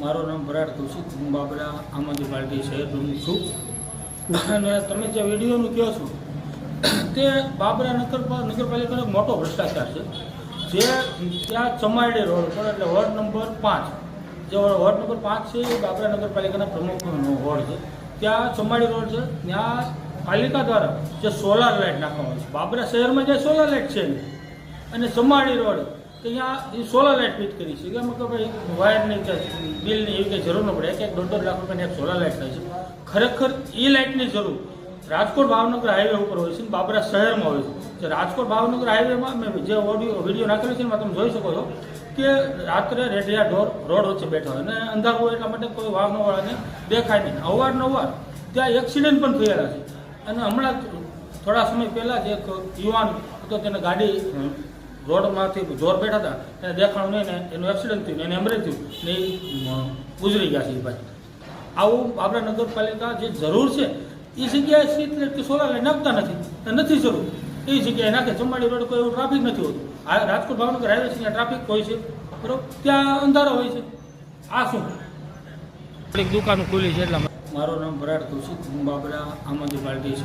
મારું નામ ભરાડ કૌશિક હું બાબરા આમ આદમી પાર્ટી શહેર છું. અને તમે જે વિડીયોનું કહો છો, તે બાબરા નગર નગરપાલિકાનો મોટો ભ્રષ્ટાચાર છે. જે ત્યાં ચમારડી રોડ પર, એટલે વોર્ડ નંબર પાંચ. જે વોર્ડ નંબર પાંચ છે, એ બાબરા નગરપાલિકાના પ્રમુખનો વોર્ડ છે. ત્યાં ચમાડી રોડ છે. ત્યાં પાલિકા દ્વારા જે સોલાર લાઇટ નાખવામાં આવે છે. બાબરા શહેરમાં જે સોલાર લાઇટ છે અને ચમાડી રોડ કે અહીંયા એ સોલર લાઇટ ફિટ કરી છે, કે એમાં ભાઈ વાયરની બિલની એવી કંઈ જરૂર ન પડે. કે દોઢ દોઢ લાખ રૂપિયાની એક સોલર લાઇટ થાય છે. ખરેખર એ લાઇટની જરૂર રાજકોટ ભાવનગર હાઈવે ઉપર હોય છે ને બાબરા શહેરમાં હોય છે. જે રાજકોટ ભાવનગર હાઈવેમાં મેં જે ઓડિયો વીડિયો નાખેલો છે એમાં તમે જોઈ શકો છો કે રાત્રે રેઢિયા ઢોર રોડ વચ્ચે બેઠો હોય. અને અંધારું હોય એટલા માટે કોઈ વાહનોવાળાને દેખાય નહીં. અવારનવાર ત્યાં એક્સિડન્ટ પણ થયેલા છે. અને હમણાં થોડા સમય પહેલાં જ એક યુવાન હતો, તેને ગાડી રોડમાંથી જોર બેઠા હતા એને દેખાણું નહીં ને એનું એક્સિડન્ટ થયું એને એમરેજ થયું ને ગુજરી ગયા છે એ ભાઈ. આવું આપણા નગરપાલિકા જે જરૂર છે એ જગ્યાએ સીટ કે સોલાર નાખતા નથી નથી જરૂર. એ જગ્યાએ નાખે ચંબાડી રોડ કોઈ એવું ટ્રાફિક નથી હોતું. આ રાજકોટ ભાવનગર હાઈવે છે ત્યાં ટ્રાફિક હોય છે બરોબર? ત્યાં અંધારો હોય છે. આ શું? એક દુકાન ખુલી છે એટલા માટે. મારું નામ ભરાડ કૃષિ હું બાબરા આમ આદમી પાર્ટી